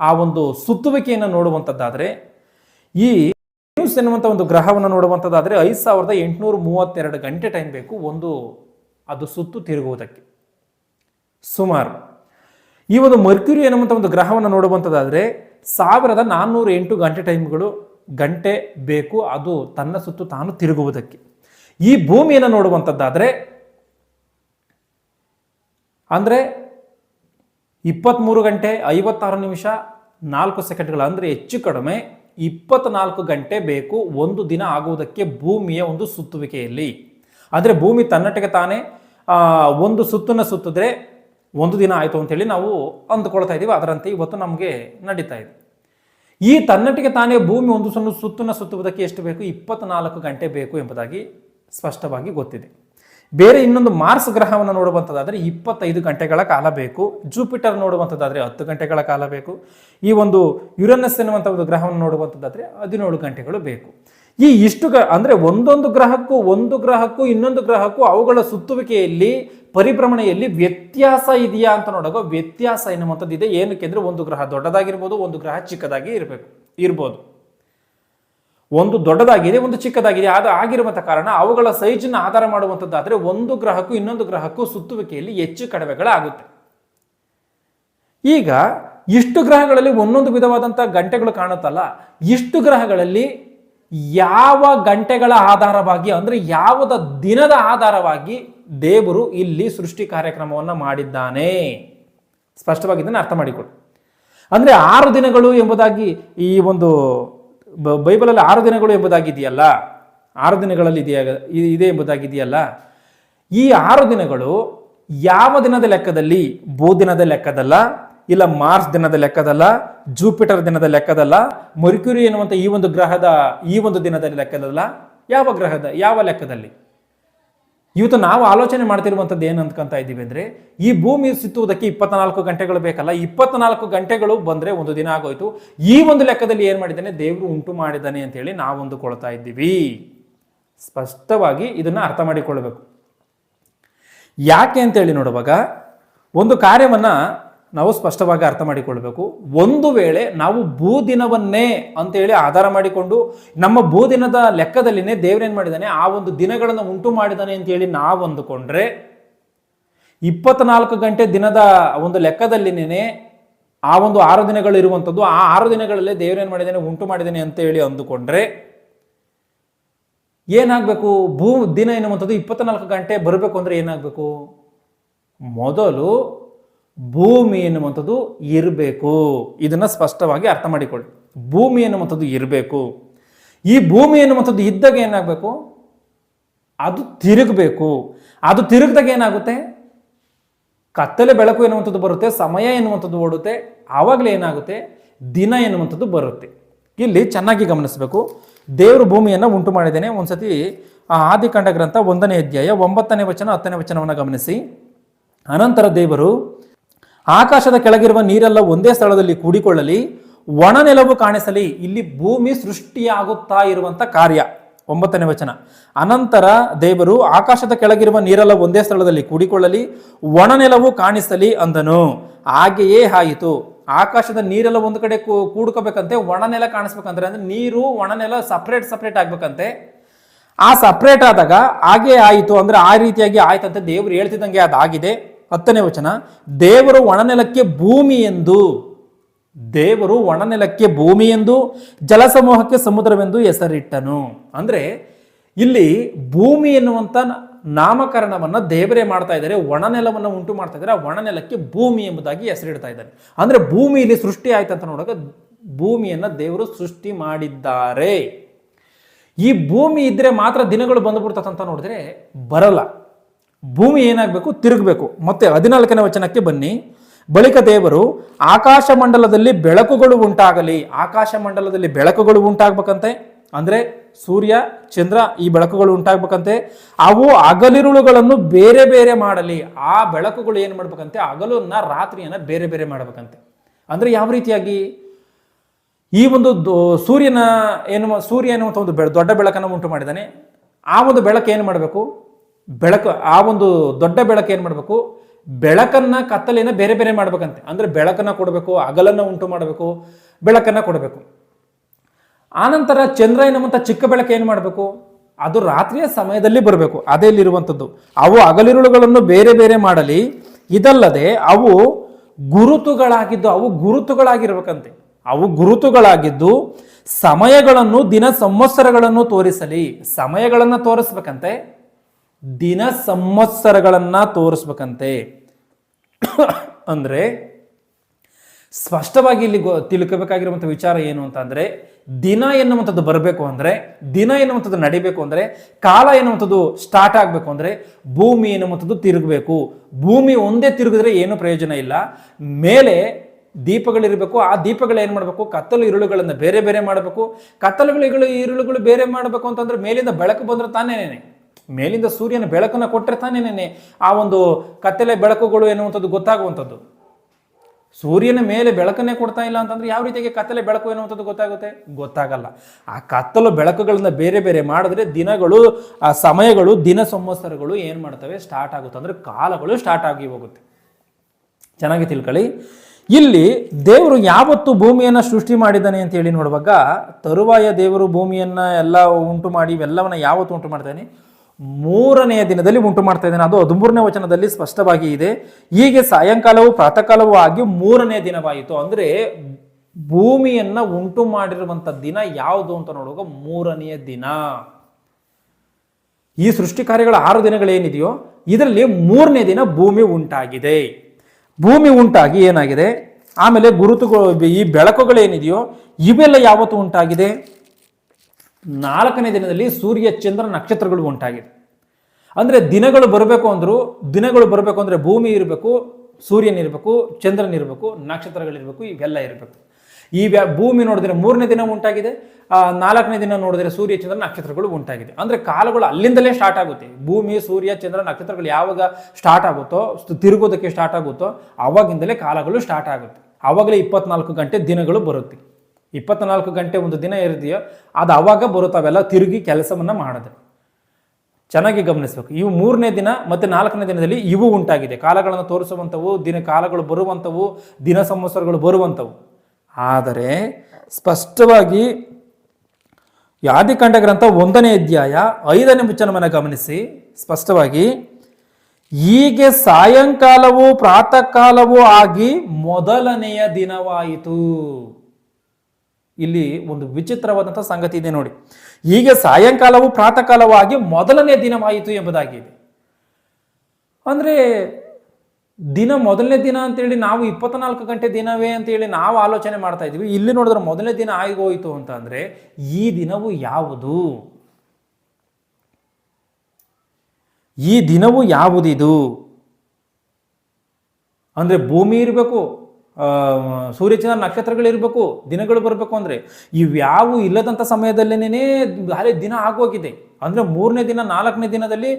ಆ ಒಂದು ಸುತ್ತುವಿಕೆಯನ್ನು ನೋಡುವಂಥದ್ದಾದರೆ ಈ ನ್ಯೂಸ್ ಎನ್ನುವಂಥ ಒಂದು ಗ್ರಹವನ್ನು ನೋಡುವಂಥದ್ದಾದರೆ ಐದು ಸಾವಿರದ ಎಂಟುನೂರ ಮೂವತ್ತೆರಡು ಗಂಟೆ ಟೈಮ್ ಬೇಕು ಒಂದು ಅದು ಸುತ್ತು ತಿರುಗುವುದಕ್ಕೆ. ಸುಮಾರು. ಈ ಒಂದು ಮರ್ಕ್ಯೂರಿ ಎನ್ನುವಂಥ ಒಂದು ಗ್ರಹವನ್ನು ನೋಡುವಂಥದ್ದಾದರೆ ಸಾವಿರದ ನಾನ್ನೂರ ಎಂಟು ಗಂಟೆ ಟೈಮ್ಗಳು ಗಂಟೆ ಬೇಕು ಅದು ತನ್ನ ಸುತ್ತು ತಾನು ತಿರುಗುವುದಕ್ಕೆ. ಈ ಭೂಮಿಯನ್ನು ನೋಡುವಂಥದ್ದಾದ್ರೆ ಅಂದರೆ ಇಪ್ಪತ್ತ್ಮೂರು ಗಂಟೆ ಐವತ್ತಾರು ನಿಮಿಷ ನಾಲ್ಕು ಸೆಕೆಂಡ್ಗಳು ಅಂದರೆ ಹೆಚ್ಚು ಕಡಿಮೆ ಇಪ್ಪತ್ನಾಲ್ಕು ಗಂಟೆ ಬೇಕು. ಒಂದು ದಿನ ಆಗುವುದಕ್ಕೆ ಭೂಮಿಯ ಒಂದು ಸುತ್ತುವಿಕೆಯಲ್ಲಿ. ಅಂದರೆ ಭೂಮಿ ತನ್ನಟ್ಟಿಗೆ ತಾನೇ ಒಂದು ಸುತ್ತನ್ನು ಸುತ್ತಿದ್ರೆ ಒಂದು ದಿನ ಆಯಿತು ಅಂತೇಳಿ ನಾವು ಅಂದುಕೊಳ್ತಾ ಇದ್ದೀವಿ. ಅದರಂತೆ ಇವತ್ತು ನಮಗೆ ನಡೀತಾ ಇದೆ. ಈ ತನ್ನಟ್ಟಿಗೆ ತಾನೇ ಭೂಮಿ ಒಂದು ಸಣ್ಣ ಸುತ್ತನ್ನು ಸುತ್ತುವುದಕ್ಕೆ ಎಷ್ಟು ಬೇಕು? ಇಪ್ಪತ್ನಾಲ್ಕು ಗಂಟೆ ಬೇಕು ಎಂಬುದಾಗಿ ಸ್ಪಷ್ಟವಾಗಿ ಗೊತ್ತಿದೆ. ಬೇರೆ ಇನ್ನೊಂದು ಮಾರ್ಸ್ ಗ್ರಹವನ್ನು ನೋಡುವಂಥದ್ದಾದರೆ ಇಪ್ಪತ್ತೈದು ಗಂಟೆಗಳ ಕಾಲ ಬೇಕು. ಜೂಪಿಟರ್ ನೋಡುವಂಥದ್ದಾದರೆ ಹತ್ತು ಗಂಟೆಗಳ ಕಾಲ ಬೇಕು. ಈ ಒಂದು ಯುರನಸ್ ಎನ್ನುವಂಥ ಒಂದು ಗ್ರಹವನ್ನು ನೋಡುವಂಥದ್ದಾದರೆ ಹದಿನೇಳು ಗಂಟೆಗಳು ಬೇಕು. ಈ ಇಷ್ಟು ಗ ಅಂದರೆ ಒಂದೊಂದು ಗ್ರಹಕ್ಕೂ ಒಂದು ಗ್ರಹಕ್ಕೂ ಇನ್ನೊಂದು ಗ್ರಹಕ್ಕೂ ಅವುಗಳ ಸುತ್ತುವಿಕೆಯಲ್ಲಿ, ಪರಿಭ್ರಮಣೆಯಲ್ಲಿ ವ್ಯತ್ಯಾಸ ಇದೆಯಾ ಅಂತ ನೋಡುವಾಗ ವ್ಯತ್ಯಾಸ ಎನ್ನುವಂಥದ್ದು ಇದೆ ಏನಕ್ಕೆ ಅಂದರೆ ಒಂದು ಗ್ರಹ ದೊಡ್ಡದಾಗಿರ್ಬೋದು, ಒಂದು ಗ್ರಹ ಚಿಕ್ಕದಾಗಿ ಇರಬೇಕು, ಇರ್ಬೋದು. ಒಂದು ದೊಡ್ಡದಾಗಿದೆ, ಒಂದು ಚಿಕ್ಕದಾಗಿದೆ ಅದು ಆಗಿರುವಂಥ ಕಾರಣ ಅವುಗಳ ಸೈಜನ್ನು ಆಧಾರ ಮಾಡುವಂಥದ್ದಾದರೆ ಒಂದು ಗ್ರಹಕ್ಕೂ ಇನ್ನೊಂದು ಗ್ರಹಕ್ಕೂ ಸುತ್ತುವಿಕೆಯಲ್ಲಿ ಹೆಚ್ಚು ಕಡಿಮೆಗಳಾಗುತ್ತೆ. ಈಗ ಇಷ್ಟು ಗ್ರಹಗಳಲ್ಲಿ ಒಂದೊಂದು ವಿಧವಾದಂಥ ಗಂಟೆಗಳು ಕಾಣುತ್ತಲ್ಲ, ಇಷ್ಟು ಗ್ರಹಗಳಲ್ಲಿ ಯಾವ ಗಂಟೆಗಳ ಆಧಾರವಾಗಿ ಅಂದರೆ ಯಾವುದ ದಿನದ ಆಧಾರವಾಗಿ ದೇವರು ಇಲ್ಲಿ ಸೃಷ್ಟಿ ಕಾರ್ಯಕ್ರಮವನ್ನು ಮಾಡಿದ್ದಾನೆ? ಸ್ಪಷ್ಟವಾಗಿ ಇದನ್ನು ಅರ್ಥ ಮಾಡಿಕೊಳ್ಳಿ. ಅಂದರೆ ಆರು ದಿನಗಳು ಎಂಬುದಾಗಿ ಈ ಒಂದು ಬೈಬಲಲ್ಲಿ ಆರು ದಿನಗಳು ಎಂಬುದಾಗಿದೆಯಲ್ಲ? ಆರು ದಿನಗಳಲ್ಲಿ ಇದೆಯಾ ಇದೆ ಎಂಬುದಾಗಿದೆಯಲ್ಲ? ಈ ಆರು ದಿನಗಳು ಯಾವ ದಿನದ ಲೆಕ್ಕದಲ್ಲಿ? ಭೂದಿನದ ಲೆಕ್ಕದಲ್ಲ, ಇಲ್ಲ ಮಾರ್ಚ್ ದಿನದ ಲೆಕ್ಕದಲ್ಲ, ಜೂಪಿಟರ್ ದಿನದ ಲೆಕ್ಕದಲ್ಲ, ಮರ್ಕ್ಯುರಿ ಎನ್ನುವಂಥ ಈ ಒಂದು ಗ್ರಹದ ಈ ಒಂದು ದಿನದ ಲೆಕ್ಕದಲ್ಲ? ಯಾವ ಗ್ರಹದ, ಯಾವ ಲೆಕ್ಕದಲ್ಲಿ? ಇವತ್ತು ನಾವು ಆಲೋಚನೆ ಮಾಡ್ತಿರುವಂಥದ್ದು ಏನು ಅಂದ್ಕೊಂತ ಇದ್ದೀವಿ ಅಂದರೆ, ಈ ಭೂಮಿ ಸುತ್ತುವುದಕ್ಕೆ ಇಪ್ಪತ್ನಾಲ್ಕು ಗಂಟೆಗಳು ಬೇಕಲ್ಲ, ಇಪ್ಪತ್ನಾಲ್ಕು ಗಂಟೆಗಳು ಬಂದರೆ ಒಂದು ದಿನ ಆಗೋಯ್ತು. ಈ ಒಂದು ಲೆಕ್ಕದಲ್ಲಿ ಏನು ಮಾಡಿದ್ದಾನೆ? ದೇವರು ಉಂಟು ಮಾಡಿದ್ದಾನೆ ಅಂತೇಳಿ ನಾವು ಅಂದುಕೊಳ್ತಾ ಇದ್ದೀವಿ. ಸ್ಪಷ್ಟವಾಗಿ ಇದನ್ನು ಅರ್ಥ ಮಾಡಿಕೊಳ್ಬೇಕು. ಯಾಕೆ ಅಂತೇಳಿ ನೋಡುವಾಗ, ಒಂದು ಕಾರ್ಯವನ್ನು ನಾವು ಸ್ಪಷ್ಟವಾಗಿ ಅರ್ಥ ಮಾಡಿಕೊಳ್ಬೇಕು. ಒಂದು ವೇಳೆ ನಾವು ಭೂ ಭೂದಿನವನ್ನೇ ಅಂತೇಳಿ ಆಧಾರ ಮಾಡಿಕೊಂಡು ನಮ್ಮ ಭೂ ದಿನದ ಲೆಕ್ಕದಲ್ಲಿನೇ ದೇವರೇನು ಮಾಡಿದ್ದಾನೆ ಆ ಒಂದು ದಿನಗಳನ್ನು ಉಂಟು ಮಾಡಿದ್ದಾನೆ ಅಂತೇಳಿ ನಾವು ಅಂದುಕೊಂಡ್ರೆ ಇಪ್ಪತ್ನಾಲ್ಕು ಗಂಟೆ ದಿನದ ಒಂದು ಲೆಕ್ಕದಲ್ಲಿನೇ ಆ ಒಂದು ಆರು ದಿನಗಳು ಇರುವಂಥದ್ದು, ಆ ಆರು ದಿನಗಳಲ್ಲೇ ದೇವರೇನು ಮಾಡಿದ್ದಾನೆ ಉಂಟು ಮಾಡಿದ್ದಾನೆ ಅಂತ ಹೇಳಿ ಅಂದುಕೊಂಡ್ರೆ ಏನಾಗಬೇಕು? ಭೂ ದಿನ ಎನ್ನುವಂಥದ್ದು ಇಪ್ಪತ್ನಾಲ್ಕು ಗಂಟೆ ಬರಬೇಕು ಅಂದರೆ ಏನಾಗಬೇಕು? ಮೊದಲು ಭೂಮಿ ಎನ್ನುವಂಥದ್ದು ಇರಬೇಕು. ಇದನ್ನು ಸ್ಪಷ್ಟವಾಗಿ ಅರ್ಥ ಮಾಡಿಕೊಳ್ಳಿ. ಭೂಮಿ ಎನ್ನುವಂಥದ್ದು ಇರಬೇಕು. ಈ ಭೂಮಿ ಎನ್ನುವಂಥದ್ದು ಇದ್ದಾಗ ಏನಾಗಬೇಕು? ಅದು ತಿರುಗಬೇಕು. ಅದು ತಿರುಗಿದಾಗ ಏನಾಗುತ್ತೆ? ಕತ್ತಲೆ ಬೆಳಕು ಎನ್ನುವಂಥದ್ದು ಬರುತ್ತೆ, ಸಮಯ ಎನ್ನುವಂಥದ್ದು ಓಡುತ್ತೆ, ಆವಾಗಲೇ ಏನಾಗುತ್ತೆ? ದಿನ ಎನ್ನುವಂಥದ್ದು ಬರುತ್ತೆ. ಇಲ್ಲಿ ಚೆನ್ನಾಗಿ ಗಮನಿಸಬೇಕು. ದೇವರು ಭೂಮಿಯನ್ನು ಉಂಟು ಮಾಡಿದ್ದೇನೆ. ಒಂದ್ಸತಿ ಆದಿಕಾಂಡ ಗ್ರಂಥ ಒಂದನೇ ಅಧ್ಯಾಯ ಒಂಬತ್ತನೇ ವಚನ ಹತ್ತನೇ ವಚನವನ್ನು ಗಮನಿಸಿ. ಅನಂತರ ದೇವರು ಆಕಾಶದ ಕೆಳಗಿರುವ ನೀರೆಲ್ಲ ಒಂದೇ ಸ್ಥಳದಲ್ಲಿ ಕೂಡಿಕೊಳ್ಳಲಿ ಒಣ ನೆಲವು ಕಾಣಿಸಲಿ, ಇಲ್ಲಿ ಭೂಮಿ ಸೃಷ್ಟಿಯಾಗುತ್ತಾ ಇರುವಂತ ಕಾರ್ಯ. ಒಂಬತ್ತನೇ ವಚನ. ಅನಂತರ ದೇವರು ಆಕಾಶದ ಕೆಳಗಿರುವ ನೀರೆಲ್ಲ ಒಂದೇ ಸ್ಥಳದಲ್ಲಿ ಕೂಡಿಕೊಳ್ಳಲಿ ಒಣ ನೆಲವು ಕಾಣಿಸಲಿ ಅಂದನು. ಹಾಗೆಯೇ ಆಯಿತು. ಆಕಾಶದ ನೀರೆಲ್ಲ ಒಂದು ಕಡೆ ಕೂಡ್ಕೋಬೇಕಂತೆ ಒಣ ನೆಲ ಕಾಣಿಸ್ಬೇಕಂದ್ರೆ, ಅಂದ್ರೆ ನೀರು ಒಣ ನೆಲ ಸಪ್ರೇಟ್ ಸಪ್ರೇಟ್ ಆಗ್ಬೇಕಂತೆ. ಆ ಸಪ್ರೇಟ್ ಆದಾಗ ಹಾಗೆ ಆಯಿತು ಅಂದ್ರೆ ಆ ರೀತಿಯಾಗಿ ಆಯ್ತಂತೆ ದೇವರು ಹೇಳ್ತಿದ್ದಂಗೆ ಅದಾಗಿದೆ. ಹತ್ತನೇ ವಚನ, ದೇವರು ಒಣನೆಲಕ್ಕೆ ಭೂಮಿ ಎಂದು. ದೇವರು ಒಣನೆಲಕ್ಕೆ ಭೂಮಿ ಎಂದು, ಜಲಸಮೂಹಕ್ಕೆ ಸಮುದ್ರವೆಂದು ಹೆಸರಿಟ್ಟನು. ಅಂದ್ರೆ ಇಲ್ಲಿ ಭೂಮಿ ಎನ್ನುವಂತ ನಾಮಕರಣವನ್ನು ದೇವರೇ ಮಾಡ್ತಾ ಇದ್ದಾರೆ, ಒಣನೆಲವನ್ನು ಉಂಟು ಮಾಡ್ತಾ ಇದ್ದಾರೆ, ಆ ಒಣನೆಲಕ್ಕೆ ಭೂಮಿ ಎಂಬುದಾಗಿ ಹೆಸರಿಡ್ತಾ ಇದ್ದಾರೆ. ಅಂದ್ರೆ ಭೂಮಿ ಇಲ್ಲಿ ಸೃಷ್ಟಿ ಆಯ್ತು ಅಂತ ನೋಡೋಕೆ ಭೂಮಿಯನ್ನು ದೇವರು ಸೃಷ್ಟಿ ಮಾಡಿದ್ದಾರೆ. ಈ ಭೂಮಿ ಇದ್ರೆ ಮಾತ್ರ ದಿನಗಳು ಬಂದ್ಬಿಡ್ತದಂತ ನೋಡಿದ್ರೆ ಬರಲ್ಲ. ಭೂಮಿ ಏನಾಗಬೇಕು? ತಿರುಗಬೇಕು. ಮತ್ತೆ ಹದಿನಾಲ್ಕನೇ ವಚನಕ್ಕೆ ಬನ್ನಿ. ಬಳಿಕ ದೇವರು, ಆಕಾಶ ಮಂಡಲದಲ್ಲಿ ಬೆಳಕುಗಳು ಉಂಟಾಗಲಿ. ಆಕಾಶ ಮಂಡಲದಲ್ಲಿ ಬೆಳಕುಗಳು ಉಂಟಾಗಬೇಕಂತೆ. ಅಂದ್ರೆ ಸೂರ್ಯ, ಚಂದ್ರ ಈ ಬೆಳಕುಗಳು ಉಂಟಾಗಬೇಕಂತೆ. ಅವು ಹಗಲಿರುಳುಗಳನ್ನು ಬೇರೆ ಬೇರೆ ಮಾಡಲಿ. ಆ ಬೆಳಕುಗಳು ಏನು ಮಾಡ್ಬೇಕಂತೆ? ಹಗಲನ್ನ, ರಾತ್ರಿಯನ್ನ ಬೇರೆ ಬೇರೆ ಮಾಡ್ಬೇಕಂತೆ. ಅಂದ್ರೆ ಯಾವ ರೀತಿಯಾಗಿ? ಈ ಒಂದು ಸೂರ್ಯನ ಏನು ಸೂರ್ಯ ಎನ್ನುವಂಥ ಒಂದು ದೊಡ್ಡ ಬೆಳಕನ್ನು ಉಂಟು ಮಾಡಿದ್ದಾನೆ. ಆ ಒಂದು ಬೆಳಕು ಏನು ಮಾಡಬೇಕು? ಬೆಳಕು, ಆ ಒಂದು ದೊಡ್ಡ ಬೆಳಕು ಏನು ಮಾಡಬೇಕು? ಬೆಳಕನ್ನು ಕತ್ತಲೆಯನ್ನು ಬೇರೆ ಬೇರೆ ಮಾಡ್ಬೇಕಂತೆ. ಅಂದರೆ ಬೆಳಕನ್ನು ಕೊಡಬೇಕು, ಅಗಲನ್ನು ಉಂಟು ಮಾಡಬೇಕು, ಬೆಳಕನ್ನು ಕೊಡಬೇಕು. ಆನಂತರ ಚಂದ್ರ ಎನ್ನುವಂಥ ಚಿಕ್ಕ ಬೆಳಕು ಏನು ಮಾಡಬೇಕು? ಅದು ರಾತ್ರಿಯ ಸಮಯದಲ್ಲಿ ಬರಬೇಕು, ಅದೇ ಇಲ್ಲಿರುವಂಥದ್ದು. ಅವು ಅಗಲಿರುಳುಗಳನ್ನು ಬೇರೆ ಬೇರೆ ಮಾಡಲಿ. ಇದಲ್ಲದೆ ಅವು ಗುರುತುಗಳಾಗಿದ್ದು, ಅವು ಗುರುತುಗಳಾಗಿರ್ಬೇಕಂತೆ. ಅವು ಗುರುತುಗಳಾಗಿದ್ದು ಸಮಯಗಳನ್ನು, ದಿನ ಸಂವತ್ಸರಗಳನ್ನು ತೋರಿಸಲಿ. ಸಮಯಗಳನ್ನು ತೋರಿಸ್ಬೇಕಂತೆ. ದಿನ ಸಂವತ್ಸರಗಳನ್ನ ತೋರಿಸ್ಬೇಕಂತೆ. ಅಂದ್ರೆ ಸ್ಪಷ್ಟವಾಗಿ ಇಲ್ಲಿ ಗೊ- ತಿಳ್ಕೋಬೇಕಾಗಿರುವಂಥ ವಿಚಾರ ಏನು ಅಂತಂದ್ರೆ ದಿನ ಎನ್ನುವಂಥದ್ದು ಬರಬೇಕು ಅಂದ್ರೆ, ದಿನ ಎನ್ನುವಂಥದ್ದು ನಡಿಬೇಕು ಅಂದ್ರೆ, ಕಾಲ ಎನ್ನುವಂಥದ್ದು ಸ್ಟಾರ್ಟ್ ಆಗಬೇಕು ಅಂದ್ರೆ, ಭೂಮಿ ಎನ್ನುವಂಥದ್ದು ತಿರುಗಬೇಕು. ಭೂಮಿ ಒಂದೇ ತಿರುಗಿದ್ರೆ ಏನು ಪ್ರಯೋಜನ ಇಲ್ಲ. ಮೇಲೆ ದೀಪಗಳಿರಬೇಕು, ಆ ದೀಪಗಳು ಏನು ಮಾಡಬೇಕು? ಕತ್ತಲು ಇರುಳುಗಳನ್ನು ಬೇರೆ ಬೇರೆ ಮಾಡಬೇಕು. ಕತ್ತಲುಗಳು ಇರುಳು ಇರುಳುಗಳು ಬೇರೆ ಮಾಡಬೇಕು ಅಂತಂದ್ರೆ ಮೇಲಿಂದ ಬೆಳಕು ಬಂದ್ರೆ ತಾನೇನೆ ಮೇಲಿಂದ ಸೂರ್ಯನ ಬೆಳಕನ್ನು ಕೊಟ್ಟರೆ ತಾನೇನೆ ಆ ಒಂದು ಕತ್ತಲೆ ಬೆಳಕುಗಳು ಎನ್ನುವಂಥದ್ದು ಗೊತ್ತಾಗುವಂಥದ್ದು. ಸೂರ್ಯನ ಮೇಲೆ ಬೆಳಕನ್ನೇ ಕೊಡ್ತಾ ಇಲ್ಲ ಅಂತಂದ್ರೆ ಯಾವ ರೀತಿಯಾಗಿ ಕತ್ತಲೆ ಬೆಳಕು ಎನ್ನುವಂಥದ್ದು ಗೊತ್ತಾಗುತ್ತೆ? ಗೊತ್ತಾಗಲ್ಲ. ಆ ಕತ್ತಲು ಬೆಳಕುಗಳನ್ನ ಬೇರೆ ಬೇರೆ ಮಾಡಿದ್ರೆ ದಿನಗಳು, ಆ ಸಮಯಗಳು, ದಿನ ಸಂವತ್ಸರಗಳು ಏನು ಮಾಡ್ತವೆ? ಸ್ಟಾರ್ಟ್ ಆಗುತ್ತೆ. ಅಂದ್ರೆ ಕಾಲಗಳು ಸ್ಟಾರ್ಟ್ ಆಗಿ ಹೋಗುತ್ತೆ. ಚೆನ್ನಾಗಿ ತಿಳ್ಕೊಳ್ಳಿ. ಇಲ್ಲಿ ದೇವರು ಯಾವತ್ತು ಭೂಮಿಯನ್ನು ಸೃಷ್ಟಿ ಮಾಡಿದ್ದಾನೆ ಅಂತ ಹೇಳಿ ನೋಡುವಾಗ ತರುವಾಯ ದೇವರು ಭೂಮಿಯನ್ನ ಎಲ್ಲ ಉಂಟು ಮಾಡಿ ಇವೆಲ್ಲವನ್ನ ಯಾವತ್ತು ಉಂಟು ಮಾಡ್ತಾನೆ? ಮೂರನೆಯ ದಿನದಲ್ಲಿ ಉಂಟು ಮಾಡ್ತಾ ಇದ್ದಾನೆ. ಅದು ಹದಿಮೂರನೇ ವಚನದಲ್ಲಿ ಸ್ಪಷ್ಟವಾಗಿ ಇದೆ. ಹೀಗೆ ಸಾಯಂಕಾಲವು ಪ್ರಾತಃಕಾಲವೂ ಆಗಿ ಮೂರನೇ ದಿನವಾಯಿತು. ಅಂದ್ರೆ ಭೂಮಿಯನ್ನ ಉಂಟು ಮಾಡಿರುವಂತ ದಿನ ಯಾವುದು ಅಂತ ನೋಡುವಾಗ ಮೂರನೆಯ ದಿನ. ಈ ಸೃಷ್ಟಿ ಕಾರ್ಯಗಳ ಆರು ದಿನಗಳೇನಿದೆಯೋ, ಇದರಲ್ಲಿ ಮೂರನೇ ದಿನ ಭೂಮಿ ಉಂಟಾಗಿದೆ. ಭೂಮಿ ಉಂಟಾಗಿ ಏನಾಗಿದೆ? ಆಮೇಲೆ ಗುರುತುಗಳು, ಈ ಬೆಳಕುಗಳೇನಿದೆಯೋ, ಇವೆಲ್ಲ ಯಾವತ್ತು ಉಂಟಾಗಿದೆ? ನಾಲ್ಕನೇ ದಿನದಲ್ಲಿ ಸೂರ್ಯ, ಚಂದ್ರ, ನಕ್ಷತ್ರಗಳು ಉಂಟಾಗಿದೆ. ಅಂದ್ರೆ ದಿನಗಳು ಬರಬೇಕು ಅಂದ್ರು ದಿನಗಳು ಬರಬೇಕು ಅಂದ್ರೆ ಭೂಮಿ ಇರಬೇಕು, ಸೂರ್ಯನ ಇರಬೇಕು ಇರಬೇಕು, ನಕ್ಷತ್ರಗಳಿರಬೇಕು, ಇವೆಲ್ಲ ಇರಬೇಕು. ಈ ವ್ಯಾ, ಭೂಮಿ ನೋಡಿದ್ರೆ ಮೂರನೇ ದಿನ ಉಂಟಾಗಿದೆ ನಾಲ್ಕನೇ ದಿನ ನೋಡಿದ್ರೆ ಸೂರ್ಯ, ಚಂದ್ರ, ನಕ್ಷತ್ರಗಳು ಉಂಟಾಗಿದೆ. ಅಂದ್ರೆ ಕಾಲಗಳು ಅಲ್ಲಿಂದಲೇ ಸ್ಟಾರ್ಟ್ ಆಗುತ್ತೆ. ಭೂಮಿ, ಸೂರ್ಯ, ಚಂದ್ರ, ನಕ್ಷತ್ರಗಳು ಯಾವಾಗ ಸ್ಟಾರ್ಟ್ ಆಗುತ್ತೋ ತಿರುಗೋದಕ್ಕೆ ಸ್ಟಾರ್ಟ್ ಆಗುತ್ತೋ ಆವಾಗಿಂದಲೇ ಕಾಲಗಳು ಸ್ಟಾರ್ಟ್ ಆಗುತ್ತೆ. ಆವಾಗಲೇ ಇಪ್ಪತ್ನಾಲ್ಕು ಗಂಟೆ ದಿನಗಳು ಬರುತ್ತೆ. ಇಪ್ಪತ್ನಾಲ್ಕು ಗಂಟೆ ಒಂದು ದಿನ ಇರುತ್ತೆಯೋ ಅದು ಅವಾಗ ಬರುತ್ತವೆಲ್ಲ ತಿರುಗಿ ಕೆಲಸವನ್ನು ಮಾಡಿದ್ರೆ ಚೆನ್ನಾಗಿ ಗಮನಿಸಬೇಕು. ಇವು ಮೂರನೇ ದಿನ ಮತ್ತು ನಾಲ್ಕನೇ ದಿನದಲ್ಲಿ ಇವು ಉಂಟಾಗಿದೆ. ಕಾಲಗಳನ್ನು ತೋರಿಸುವಂಥವು, ದಿನ ಕಾಲಗಳು ಬರುವಂಥವು, ದಿನ ಸಂವತ್ಸರಗಳು ಬರುವಂಥವು. ಆದರೆ ಸ್ಪಷ್ಟವಾಗಿ ಯಾದಿಕಾಂಡ ಗ್ರಂಥ ಒಂದನೇ ಅಧ್ಯಾಯ ಐದನೇ ಮುಚ್ಚನವನ್ನು ಗಮನಿಸಿ. ಸ್ಪಷ್ಟವಾಗಿ, ಹೀಗೆ ಸಾಯಂಕಾಲವೂ ಪ್ರಾತಃ ಕಾಲವೂ ಆಗಿ ಮೊದಲನೆಯ ದಿನವಾಯಿತು. ಇಲ್ಲಿ ಒಂದು ವಿಚಿತ್ರವಾದಂಥ ಸಂಗತಿ ಇದೆ ನೋಡಿ. ಹೀಗೆ ಸಾಯಂಕಾಲವು ಪ್ರಾತಃ ಕಾಲವೂ ಆಗಿ ಮೊದಲನೇ ದಿನವಾಯಿತು ಎಂಬುದಾಗಿದೆ ಅಂದ್ರೆ ದಿನ ಮೊದಲನೇ ದಿನ ಅಂತೇಳಿ ನಾವು ಇಪ್ಪತ್ನಾಲ್ಕು ಗಂಟೆ ದಿನವೇ ಅಂತೇಳಿ ನಾವು ಆಲೋಚನೆ ಮಾಡ್ತಾ ಇದ್ದೀವಿ. ಇಲ್ಲಿ ನೋಡಿದ್ರೆ ಮೊದಲನೇ ದಿನ ಆಗೋಯಿತು ಅಂತ ಅಂದ್ರೆ ಈ ದಿನವು ಯಾವುದು? ಈ ದಿನವು ಯಾವುದಿದು ಅಂದ್ರೆ ಭೂಮಿ ಇರಬೇಕು ಸೂರ್ಯಚಂದ್ರ ನಕ್ಷತ್ರಗಳಿರಬೇಕು, ದಿನಗಳು ಬರಬೇಕು ಅಂದರೆ ಇವ್ಯಾವು ಇಲ್ಲದಂಥ ಸಮಯದಲ್ಲೇನೇ ಹಳೆ ದಿನ ಆಗೋಗಿದೆ. ಅಂದರೆ ಮೂರನೇ ದಿನ, ನಾಲ್ಕನೇ ದಿನದಲ್ಲಿ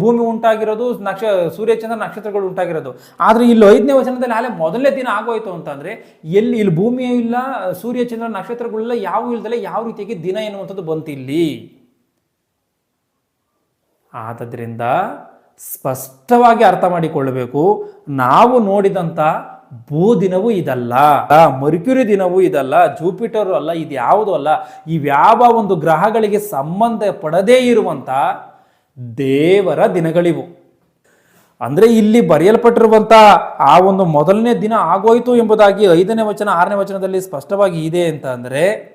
ಭೂಮಿ ಉಂಟಾಗಿರೋದು, ನಕ್ಷ, ಸೂರ್ಯಚಂದ್ರ ನಕ್ಷತ್ರಗಳು ಉಂಟಾಗಿರೋದು. ಆದರೆ ಇಲ್ಲಿ ಐದನೇ ವಚನದಲ್ಲಿ ಹಾಲೆ ಮೊದಲನೇ ದಿನ ಆಗೋಯ್ತು ಅಂತಂದರೆ ಎಲ್ಲಿ, ಇಲ್ಲಿ ಭೂಮಿ ಇಲ್ಲ, ಸೂರ್ಯಚಂದ್ರ ನಕ್ಷತ್ರಗಳೆಲ್ಲ ಯಾವ ಇಲ್ದಲೆ ಯಾವ ರೀತಿಯಾಗಿ ದಿನ ಎನ್ನುವಂಥದ್ದು ಬಂತಿಲ್ಲಿ ಆದದ್ರಿಂದ ಸ್ಪಷ್ಟವಾಗಿ ಅರ್ಥ ಮಾಡಿಕೊಳ್ಳಬೇಕು. ನಾವು ನೋಡಿದಂಥ ಭೂ ದಿನವೂ ಇದಲ್ಲ, ಮರ್ಕ್ಯುರಿ ದಿನವೂ ಇದಲ್ಲ, ಜೂಪಿಟರ್ ಅಲ್ಲ, ಇದು ಯಾವುದು ಅಲ್ಲ ಇವ್ಯಾವ ಒಂದು ಗ್ರಹಗಳಿಗೆ ಸಂಬಂಧ ಪಡದೇ ಇರುವಂತ ದೇವರ ದಿನಗಳಿವು. ಅಂದ್ರೆ ಇಲ್ಲಿ ಬರೆಯಲ್ಪಟ್ಟಿರುವಂತ ಆ ಒಂದು ಮೊದಲನೇ ದಿನ ಆಗೋಯ್ತು ಎಂಬುದಾಗಿ ಐದನೇ ವಚನ, ಆರನೇ ವಚನದಲ್ಲಿ ಸ್ಪಷ್ಟವಾಗಿ ಇದೆ ಅಂತ ಅಂದ್ರೆ,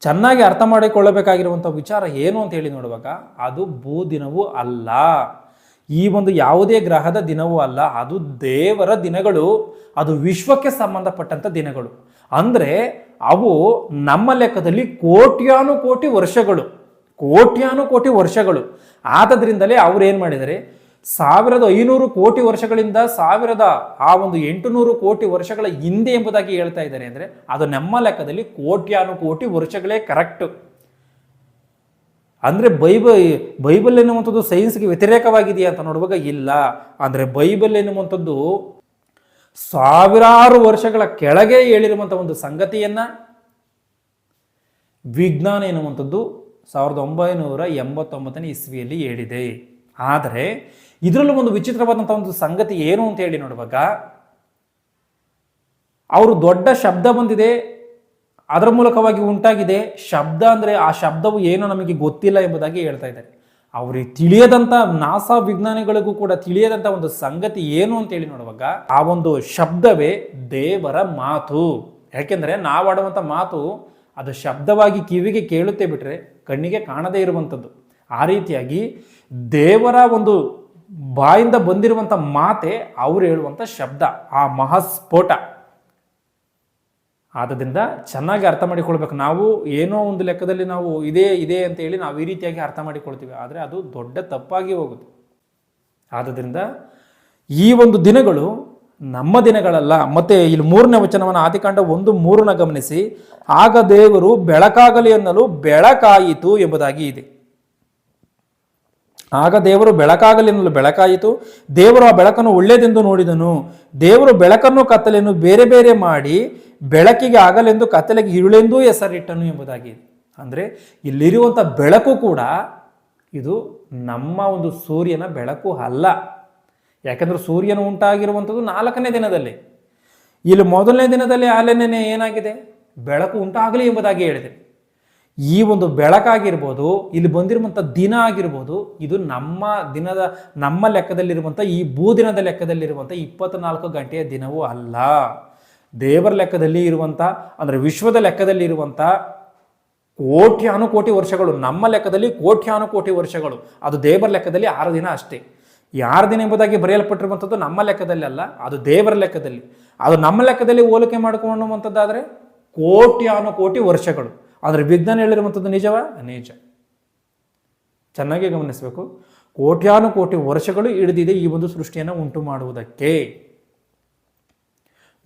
ಚೆನ್ನಾಗಿ ಅರ್ಥ ಮಾಡಿಕೊಳ್ಳಬೇಕಾಗಿರುವಂಥ ವಿಚಾರ ಏನು ಅಂತ ಹೇಳಿ ನೋಡುವಾಗ, ಅದು ಭೂ ದಿನವೂ ಅಲ್ಲ. ಈ ಒಂದು ಯಾವುದೇ ಗ್ರಹದ ದಿನವೂ ಅಲ್ಲ, ಅದು ದೇವರ ದಿನಗಳು, ಅದು ವಿಶ್ವಕ್ಕೆ ಸಂಬಂಧಪಟ್ಟಂಥ ದಿನಗಳು. ಅಂದರೆ ಅವು ನಮ್ಮ ಲೆಕ್ಕದಲ್ಲಿ ಕೋಟ್ಯಾನು ಕೋಟಿ ವರ್ಷಗಳು, ಕೋಟ್ಯಾನು ಕೋಟಿ ವರ್ಷಗಳು. ಆದ್ದರಿಂದಲೇ ಅವ್ರು ಏನು ಮಾಡಿದರೆ, ಸಾವಿರದ ಐನೂರು ಕೋಟಿ ವರ್ಷಗಳಿಂದ ಸಾವಿರದ ಆ ಒಂದು ಎಂಟುನೂರು ಕೋಟಿ ವರ್ಷಗಳ ಹಿಂದೆ ಎಂಬುದಾಗಿ ಹೇಳ್ತಾ ಇದ್ದಾರೆ. ಅಂದರೆ ಅದು ನಮ್ಮ ಲೆಕ್ಕದಲ್ಲಿ ಕೋಟ್ಯಾನು ಕೋಟಿ ವರ್ಷಗಳೇ ಕರೆಕ್ಟ್ ಅಂದರೆ ಬೈಬಲ್ ಬೈಬಲ್ ಎನ್ನುವಂಥದ್ದು ಸೈನ್ಸ್ಗೆ ವ್ಯತಿರೇಕವಾಗಿದೆಯಾ ಅಂತ ನೋಡುವಾಗ ಇಲ್ಲ. ಅಂದರೆ ಬೈಬಲ್ ಎನ್ನುವಂಥದ್ದು ಸಾವಿರಾರು ವರ್ಷಗಳ ಕೆಳಗೆ ಹೇಳಿರುವಂಥ ಒಂದು ಸಂಗತಿಯನ್ನ ವಿಜ್ಞಾನ ಎನ್ನುವಂಥದ್ದು ಸಾವಿರದ ಒಂಬೈನೂರ ಎಂಬತ್ತೊಂಬತ್ತನೇ ಇಸ್ವಿಯಲ್ಲಿ ಹೇಳಿದೆ. ಆದರೆ ಇದರಲ್ಲೂ ಒಂದು ವಿಚಿತ್ರವಾದಂಥ ಒಂದು ಸಂಗತಿ ಏನು ಅಂತ ಹೇಳಿ ನೋಡುವಾಗ, ಅವರು ದೊಡ್ಡ ಶಬ್ದ ಬಂದಿದೆ ಅದರ ಮೂಲಕವಾಗಿ ಉಂಟಾಗಿದೆ ಶಬ್ದ ಅಂದರೆ ಆ ಶಬ್ದವು ಏನೋ ನಮಗೆ ಗೊತ್ತಿಲ್ಲ ಎಂಬುದಾಗಿ ಹೇಳ್ತಾ ಇದ್ದಾರೆ. ಅವರಿಗೆ ತಿಳಿಯದಂಥ ನಾಸಾ ವಿಜ್ಞಾನಿಗಳಿಗೂ ಕೂಡ ತಿಳಿಯದಂಥ ಒಂದು ಸಂಗತಿ ಏನು ಅಂತ ಹೇಳಿ ನೋಡುವಾಗ, ಆ ಒಂದು ಶಬ್ದವೇ ದೇವರ ಮಾತು. ಯಾಕೆಂದರೆ ನಾವಾಡುವಂಥ ಮಾತು ಅದು ಶಬ್ದವಾಗಿ ಕಿವಿಗೆ ಕೇಳುತ್ತೆ ಬಿಟ್ಟರೆ ಕಣ್ಣಿಗೆ ಕಾಣದೇ ಇರುವಂಥದ್ದು. ಆ ರೀತಿಯಾಗಿ ದೇವರ ಒಂದು ಬಾಯಿಂದ ಬಂದಿರುವಂಥ ಮಾತೆ ಅವರು ಹೇಳುವಂಥ ಶಬ್ದ, ಆ ಮಹಾಸ್ಫೋಟ. ಆದ್ದರಿಂದ ಚೆನ್ನಾಗಿ ಅರ್ಥ ಮಾಡಿಕೊಳ್ಬೇಕು. ನಾವು ಏನೋ ಒಂದು ಲೆಕ್ಕದಲ್ಲಿ ನಾವು ಇದೇ, ಇದೆ ಅಂತ ಹೇಳಿ ನಾವು ಈ ರೀತಿಯಾಗಿ ಅರ್ಥ ಮಾಡಿಕೊಳ್ತೀವಿ. ಆದರೆ ಅದು ದೊಡ್ಡ ತಪ್ಪಾಗಿ ಹೋಗುತ್ತೆ. ಆದ್ದರಿಂದ ಈ ಒಂದು ದಿನಗಳು ನಮ್ಮ ದಿನಗಳಲ್ಲ, ಮತ್ತೆ ಇಲ್ಲಿ ಮೂರನೇ ವಚನವನ್ನು ಆದಿಕಾಂಡ ಒಂದು ಮೂರನ್ನ ಗಮನಿಸಿ, ಆಗ ದೇವರು ಬೆಳಕಾಗಲಿ ಅನ್ನಲು ಬೆಳಕಾಯಿತು ಎಂಬುದಾಗಿ ಇದೆ. ಆಗ ದೇವರು ಬೆಳಕಾಗಲಿ ಎನ್ನಲು ಬೆಳಕಾಯಿತು. ದೇವರು ಆ ಬೆಳಕನ್ನು ಒಳ್ಳೆಯದೆಂದು ನೋಡಿದನು. ದೇವರು ಬೆಳಕನ್ನು ಕತ್ತಲೆಯನ್ನು ಬೇರೆ ಬೇರೆ ಮಾಡಿ ಬೆಳಕಿಗೆ ಆಗಲೆಂದು ಕತ್ತಲೆಗೆ ಇರುಳೆಂದೂ ಹೆಸರಿಟ್ಟನು ಎಂಬುದಾಗಿ. ಅಂದರೆ ಇಲ್ಲಿರುವಂಥ ಬೆಳಕು ಕೂಡ ಇದು ನಮ್ಮ ಒಂದು ಸೂರ್ಯನ ಬೆಳಕು ಅಲ್ಲ. ಯಾಕಂದ್ರೆ ಸೂರ್ಯನು ಉಂಟಾಗಿರುವಂಥದ್ದು ನಾಲ್ಕನೇ ದಿನದಲ್ಲಿ. ಇಲ್ಲಿ ಮೊದಲನೇ ದಿನದಲ್ಲಿ ಆಲೆನೇ ಏನಾಗಿದೆ? ಬೆಳಕು ಉಂಟಾಗಲಿ ಎಂಬುದಾಗಿ ಹೇಳಿದೆ. ಈ ಒಂದು ಬೆಳಕಾಗಿರ್ಬೋದು ಇಲ್ಲಿ ಬಂದಿರುವಂಥ ದಿನ ಆಗಿರ್ಬೋದು, ಇದು ನಮ್ಮ ದಿನದ, ನಮ್ಮ ಲೆಕ್ಕದಲ್ಲಿರುವಂಥ ಈ ಭೂದಿನದ ಲೆಕ್ಕದಲ್ಲಿರುವಂಥ ಇಪ್ಪತ್ನಾಲ್ಕು ಗಂಟೆಯ ದಿನವೂ ಅಲ್ಲ. ದೇವರ ಲೆಕ್ಕದಲ್ಲಿ ಇರುವಂಥ ಅಂದರೆ ವಿಶ್ವದ ಲೆಕ್ಕದಲ್ಲಿ ಇರುವಂಥ ಕೋಟ್ಯಾನು ಕೋಟಿ ವರ್ಷಗಳು, ನಮ್ಮ ಲೆಕ್ಕದಲ್ಲಿ ಕೋಟ್ಯಾನು ಕೋಟಿ ವರ್ಷಗಳು, ಅದು ದೇವರ ಲೆಕ್ಕದಲ್ಲಿ ಆರು ದಿನ ಅಷ್ಟೇ. ಯಾರು ದಿನ ಎಂಬುದಾಗಿ ಬರೆಯಲ್ಪಟ್ಟಿರುವಂಥದ್ದು ನಮ್ಮ ಲೆಕ್ಕದಲ್ಲಿ ಅಲ್ಲ, ಅದು ದೇವರ ಲೆಕ್ಕದಲ್ಲಿ. ಅದು ನಮ್ಮ ಲೆಕ್ಕದಲ್ಲಿ ಹೋಲಿಕೆ ಮಾಡಿಕೊಳ್ಳುವಂಥದ್ದಾದರೆ ಕೋಟ್ಯಾನು ಕೋಟಿ ವರ್ಷಗಳು. ಆದರೆ ವಿಜ್ಞಾನ ಹೇಳಿರುವಂಥದ್ದು ನಿಜವಾ? ನಿಜ. ಚೆನ್ನಾಗಿ ಗಮನಿಸಬೇಕು. ಕೋಟ್ಯಾನು ಕೋಟಿ ವರ್ಷಗಳು ಹಿಡಿದಿದೆ ಈ ಒಂದು ಸೃಷ್ಟಿಯನ್ನು ಉಂಟು ಮಾಡುವುದಕ್ಕೆ.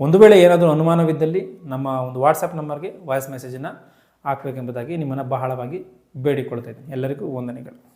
ಒಂದು ವೇಳೆ ಏನಾದರೂ ಅನುಮಾನವಿದ್ದಲ್ಲಿ ನಮ್ಮ ಒಂದು ವಾಟ್ಸಪ್ ನಂಬರ್ಗೆ ವಾಯ್ಸ್ ಮೆಸೇಜನ್ನು ಹಾಕಬೇಕೆಂಬುದಾಗಿ ನಿಮ್ಮನ್ನು ಬಹಳವಾಗಿ ಬೇಡಿಕೊಳ್ತಾ ಇದ್ದೀನಿ. ಎಲ್ಲರಿಗೂ ವಂದನೆಗಳು.